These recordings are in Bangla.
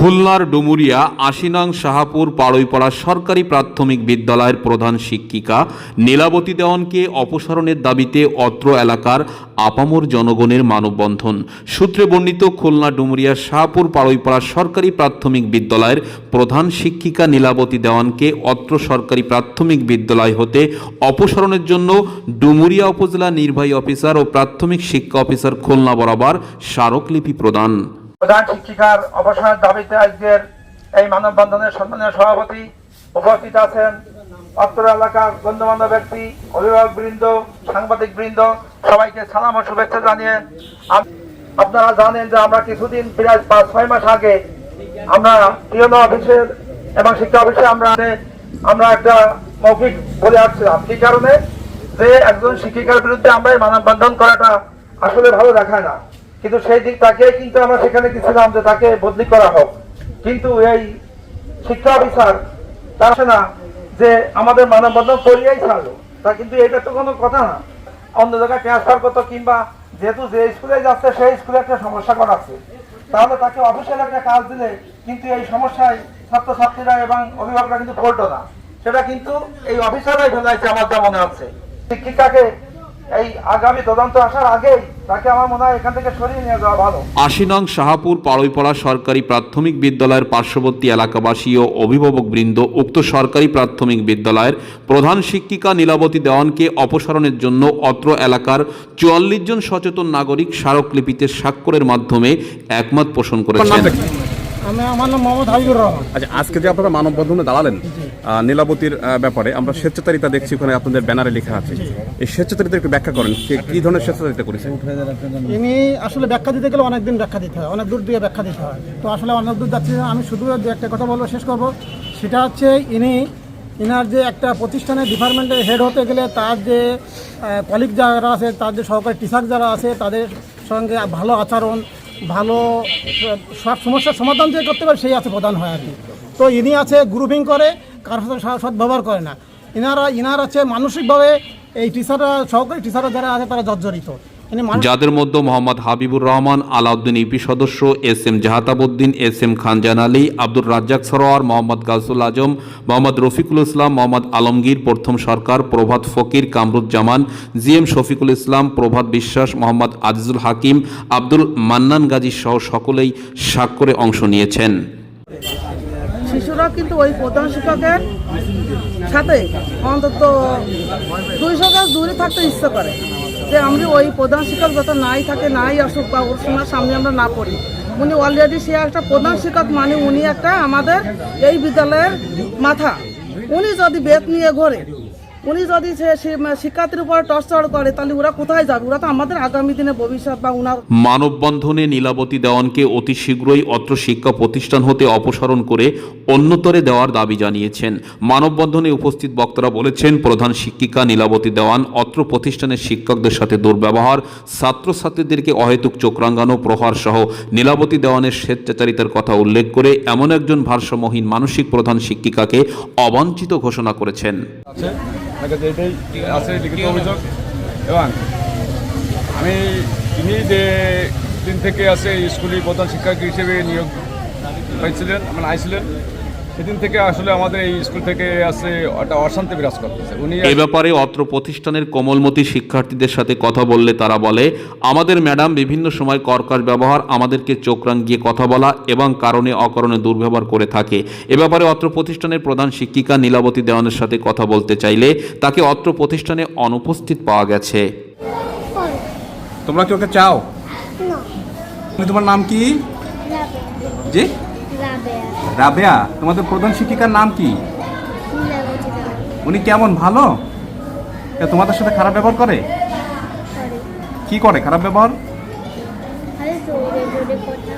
খুলনার ডুমুরিয়া আশিনাং শাহাপুর পাড়ইপাড়া সরকারি প্রাথমিক বিদ্যালয়ের প্রধান শিক্ষিকা নীলাবতী দেওয়ানকে অপসারণের দাবিতে অত্র এলাকার আপামর জনগণের মানববন্ধন। সূত্রে বর্ণিত, খুলনা ডুমুরিয়া শাহাপুর পাড়ইপাড়া সরকারি প্রাথমিক বিদ্যালয়ের প্রধান শিক্ষিকা নীলাবতী দেওয়ানকে অত্র সরকারি প্রাথমিক বিদ্যালয় হতে অপসারণের জন্য ডুমুরিয়া উপজেলা নির্বাহী অফিসার ও প্রাথমিক শিক্ষা অফিসার খুলনা বরাবর স্মারকলিপি প্রদান। প্রধান শিক্ষিকার অবসরের দাবিতে আজকের এই মানববন্ধনের সম্মানীয় সভাপতি উপস্থিত আছেন অত্র এলাকার গণ্যমান্য ব্যক্তি অভিভাবক বৃন্দ সাংবাদিক বৃন্দ সবাইকে সালাম ও শুভেচ্ছা জানিয়ে আপনারা জানেন যে আমরা কিছুদিন প্রায় পাঁচ ছয় মাস আগে আমরা পিওনো অফিসের এবং শিক্ষা অফিসে আমরা আমরা একটা মৌখিক বলে আসছিলাম। কি কারণে? যে একজন শিক্ষিকার বিরুদ্ধে আমরা এই মানববন্ধন করাটা আসলে ভালো দেখায় না। কিন্তু সেই দিক তাকে কিন্তু আমরা সেখানে গেছিলাম যে তাকে বদলি করা হোক। কিন্তু এই শিক্ষা অফিসার তার না যে আমাদের মানববন্ধন করিয়াই ছাড়লো। তা কিন্তু এটা তো কোনো কথা না। অন্য জায়গায় ট্রান্সফার করতো কিংবা যেহেতু যে স্কুলে যাচ্ছে, সেই স্কুলে একটা সমস্যা করাচ্ছে। তাহলে তাকে অফিসিয়াল একটা কাজ দিলে কিন্তু এই সমস্যায় ছাত্রছাত্রীরা এবং অভিভাবকরা কিন্তু পড়তো না। সেটা কিন্তু এই অফিসাররাই ফেলাইছে আমার যা মনে হচ্ছে। শিক্ষিকাকে এই আগামী তদন্ত আসার আগেই তাকে আমার মনে হয় এখান থেকে সরিয়ে নিয়ে যাওয়া ভালো। আশি নং শাহাপুর পাড়ইপাড়া সরকারি প্রাথমিক বিদ্যালয়ের পার্শ্ববর্তী এলাকাবাসী ও অভিভাবকবৃন্দ উক্ত সরকারি প্রাথমিক বিদ্যালয়ের প্রধান শিক্ষিকা নীলাবতী দেওয়ানকে অপসারণের জন্য অত্র এলাকার চুয়াল্লিশ জন সচেতন নাগরিক স্মারকলিপিতে স্বাক্ষরের মাধ্যমে একমত পোষণ করেছেন। আমি আমার নাম মোহাম্মদ হাবিবুর রহমান। আচ্ছা আজকে যে আপনারা মানববন্ধনে দাঁড়ালেন নীলাবতীর ব্যাপারে আমরা স্বেচ্ছাচারিতা দেখছি ওখানে আপনাদের ব্যানারে লেখা আছে। এই স্বেচ্ছাচারিতা একটু ব্যাখ্যা করেন, কে ধরনের স্বেচ্ছাচারিতা করেছে ইনি আসলে ব্যাখ্যা দিতে গেলে অনেক দিন ব্যাখ্যা দিতে হয়, অনেক দূর দিয়ে ব্যাখ্যা দিতে হয়। তো আসলে অনেক দূর যাচ্ছি। আমি শুধু যে একটা কথা বলব, শেষ করব। সেটা হচ্ছে ইনি, ইনার যে একটা প্রতিষ্ঠানের ডিপার্টমেন্টের হেড হতে গেলে তার যে কলিগ যারা আছে, তার যে সহকারী টিচার যারা আছে, তাদের সঙ্গে ভালো আচরণ, ভালো, সব সমস্যার সমাধান যে করতে পারে, সেই আছে প্রধান হয় আর কি। তো ইনি আছে গ্রুপিং করে কারোর সাথে সৎ- সদ্ব্যবহার করে না। ইনারা ইনার আছে মানসিকভাবে এই টিচাররা সহকারী টিচাররা যারা আছে, তারা জর্জরিত। যাদের মধ্যে মোহাম্মদ হাবিবুর রহমান, আলাউদ্দিন ইপি সদস্য, S M Jahatabuddin, S M Khanjan Ali, Abdur Razzak Sarowar, Mohammad Gazul Azam, Mohammad Rafiqul Islam, Mohammad Alamgir, Prothom Sarkar, Provat Fakir Kamruzzaman G M Shafiqul Islam, Provat Biswas, Mohammad Azizul হাকিম, আব্দুল মান্নান গাজী সহ সকলেই স্বাক্ষরে অংশ নিয়েছেন। শিশুরা কিন্তু ওই প্রধান শিক্ষকের সাথে অন্তত দুইশো গাছ দূরে থাকতে ইচ্ছে করে যে আমি ওই প্রধান শিক্ষক যত নাই থাকে, নাই আসুক বা ওর সময় সামনে আমরা না পড়ি। উনি অলরেডি সে একটা প্রধান শিক্ষক মানে উনি একটা আমাদের এই বিদ্যালয়ের মাথা। উনি যদি বেত নিয়ে ঘোরে উনি যদি শিক্ষার্থীর উপর টর্চার করে তাহলে ওরা কোথায় যাবে? ওরা তো আমাদের আগামী দিনে ভবিষ্যৎ বা ওনার মানববন্ধনে নীলাবতী দেওয়ানকে অতি শীঘ্রই অত্র শিক্ষা প্রতিষ্ঠান হতে অপসারণ করে অন্যতরে দেওয়ার দাবি জানিয়েছেন। মানববন্ধনে উপস্থিত বক্তারা বলেছেন প্রধান শিক্ষিকা নীলাবতী দেওয়ান অত্র প্রতিষ্ঠানের শিক্ষকদের সাথে দুর্ব্যবহার ছাত্রছাত্রীদেরকে অহেতুক চোখ রাঙানো প্রহার সহ নীলাবতী দেওয়ানের স্বেচ্ছাচারিতার কথা উল্লেখ করে এমন একজন ভারসাম্যহীন মানসিক প্রধান শিক্ষিকাকে অবাঞ্ছিত ঘোষণা করেছেন। আছে যেটাই আছে লিখিত অভিযোগ। এবং আমি তিনি যে দিন থেকে আছে স্কুলে প্রধান শিক্ষক হিসেবে নিয়োগ হয়েছিলেন মানে আইছিলেন। সেদিন থেকে আসলে আমাদের এই স্কুল থেকে আছে একটা অশান্তি বিরাজ করতেছে। উনি এ ব্যাপারে অত্র প্রতিষ্ঠানের কোমলমতি শিক্ষার্থীদের সাথে কথা বললে তারা বলে আমাদের ম্যাডাম বিভিন্ন সময় কর্কশ ব্যবহার আমাদেরকে চোখ রাঙিয়ে কথা বলা এবং কারণে অকারণে দুর্ব্যবহার করে থাকে। এ ব্যাপারে অত্র প্রতিষ্ঠানের প্রধান শিক্ষিকা নীলাবতী দেওয়ানের সাথে কথা বলতে চাইলে তাকে অত্র প্রতিষ্ঠানে অনুপস্থিত পাওয়া গেছে। তোমরা কি ওকে চাও? তুমি তোমার নাম কি? জি? রাবেয়া তোমাদের প্রধান শিক্ষিকার নাম কি? উনি কেমন ভালো? তোমাদের সাথে খারাপ ব্যবহার করে? কি করে খারাপ ব্যবহার? জোরে জোরে কথা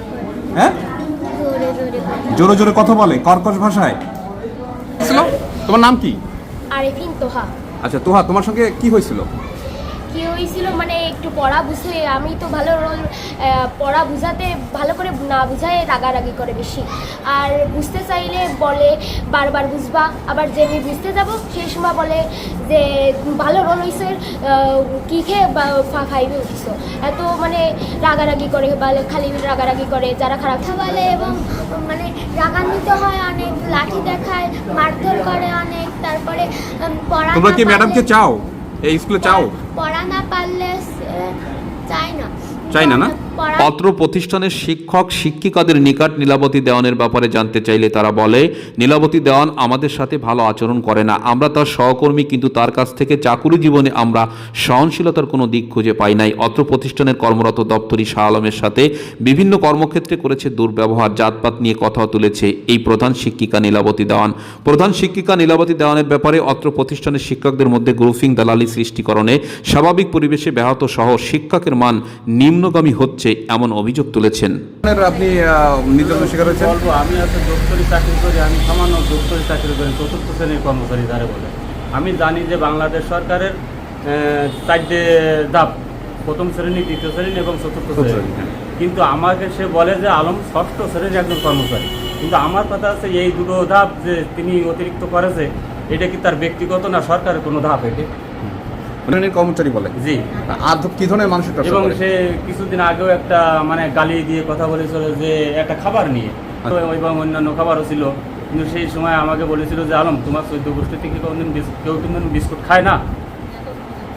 হ্যাঁ? জোরে জোরে কথা জোরে জোরে কথা বলে কর্কশ ভাষায়। তোমার নাম কি? আরেফিন তোহা। আচ্ছা তোহা তোমার সঙ্গে কি হয়েছিল? কি হয়েছিল? মানে একটু পড়া বুঝে আমি তো ভালো রোল পড়া বুঝাতে ভালো করে না বুঝায় রাগারাগি করে বেশি। আর বুঝতে চাইলে বলে বারবার বুঝবা। আবার যে আমি বুঝতে যাব সেই সময় বলে যে ভালো রোল হয়েছে কী খেয়ে ফাইভে উঠিস এত মানে রাগারাগি করে বা খালি রাগারাগি করে যারা খারাপ বলে এবং মানে রাগান্বিত হয় অনেক লাঠি দেখায় মারধর করে অনেক তারপরে পড়া তোমরা কি ম্যাডামকে চাও? এই স্কুলে চাও পড়া না পারলে চাই না চাই না, না? পড়া। অত্র প্রতিষ্ঠানের শিক্ষক, শিক্ষিকাদের নিকট নীলাবতী দেওয়ানের ব্যাপারে জানতে চাইলে তারা বলে, নীলাবতী দেওয়ান আমাদের সাথে ভালো আচরণ করে না। আমরা তার সহকর্মী, কিন্তু তার কাছ থেকে চাকুরি জীবনে আমরা সহনশীলতার কোনো দিক খুঁজে পাই নাই। অত্র প্রতিষ্ঠানের কর্মরত দপ্তরি শাহ আলমের সাথে বিভিন্ন কর্মক্ষেত্রে করেছে দুর্ব্যবহার, জাতপাত নিয়ে কথা তুলেছে এই প্রধান শিক্ষিকা নীলাবতী দেওয়ান। প্রধান শিক্ষিকা নীলাবতী দেওয়ানের ব্যাপারে অত্র প্রতিষ্ঠানের শিক্ষকদের মধ্যে গ্রুপিং দালালি সৃষ্টিকরণে স্বাভাবিক পরিবেশে ব্যাহত সহ শিক্ষকের মান নিম্নগামী হচ্ছে এমন অভিযোগ তুলেছেন। আপনি নির্যাতন শিকার হয়েছেন আমি দপ্তরি চাকরি করি আমি সামান্য দপ্তরি চাকরি করি চতুর্থ শ্রেণির কর্মচারী যারে বলে। আমি জানি যে বাংলাদেশ সরকারের চারটে ধাপ প্রথম শ্রেণি দ্বিতীয় শ্রেণি এবং চতুর্থ শ্রেণি। হ্যাঁ। কিন্তু আমাকে সে বলে যে আলম ষষ্ঠ শ্রেণির একজন কর্মচারী। কিন্তু আমার কথা আছে এই দুটো ধাপ যে তিনি অতিরিক্ত করেছে এটা কি তার ব্যক্তিগত না সরকারের কোনো ধাপ এটি? শ্রেণির কর্মচারী বলে। জি। আর কি ধরনের মানুষের এবং সে কিছুদিন আগেও একটা মানে গালি দিয়ে কথা বলেছিল যে একটা খাবার নিয়ে। তো এবং অন্যান্য খাবারও ছিল। কিন্তু সেই সময় আমাকে বলেছিল যে আলম তোমার চৈদ্দ গোষ্ঠী থেকে কোনদিন কেউ কিন্তু বিস্কুট খায় না?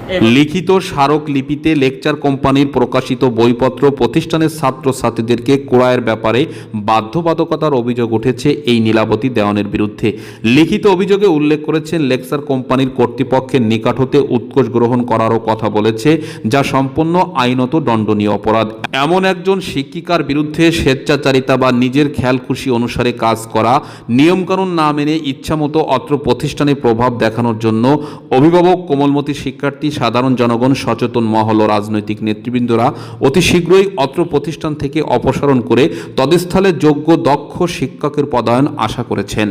লিখিত স্মারকলিপিতে লেকচার কোম্পানির প্রকাশিত বইপত্র প্রতিষ্ঠানের ছাত্রছাত্রীদেরকে ক্রয়ের ব্যাপারে বাধ্যবাধকতার অভিযোগ উঠেছে এই নীলাবতী দেওয়ানের বিরুদ্ধে। লিখিত অভিযোগে উল্লেখ করেছেন, লেকচার কোম্পানির কর্তৃপক্ষের নিকট হতে উৎকোষ গ্রহণ করারও কথা বলেছে, যা সম্পূর্ণ আইনত দণ্ডনীয় অপরাধ। এমন একজন শিক্ষিকার বিরুদ্ধে স্বেচ্ছাচারিতা বা নিজের খেয়ালখুশি অনুসারে কাজ করা, নিয়মকানুন না মেনে ইচ্ছামতো অত্র প্রতিষ্ঠানে প্রভাব দেখানোর জন্য অভিভাবক কোমলমতি শিক্ষার্থী সাধারণ জনগণ সচেতন মহল ও রাজনৈতিক নেতৃবৃন্দরা অতি শীঘ্রই অত্র প্রতিষ্ঠান থেকে অপসারণ করে তদস্থলে যোগ্য দক্ষ শিক্ষকের পদায়ন আশা করেছেন।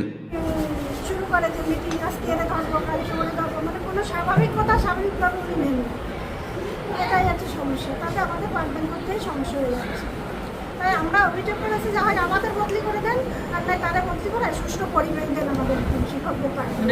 মানে আমাদের পাঠদান করতেই সমস্যা যাচ্ছে। তাই আমরা অভিযোগ করেছি যে হয় আমাদের বদলি করে দেন আর তারা বদলি করে সুষ্ঠু পরিবেশ দেন আমাদের শিক্ষকদের পাঠদান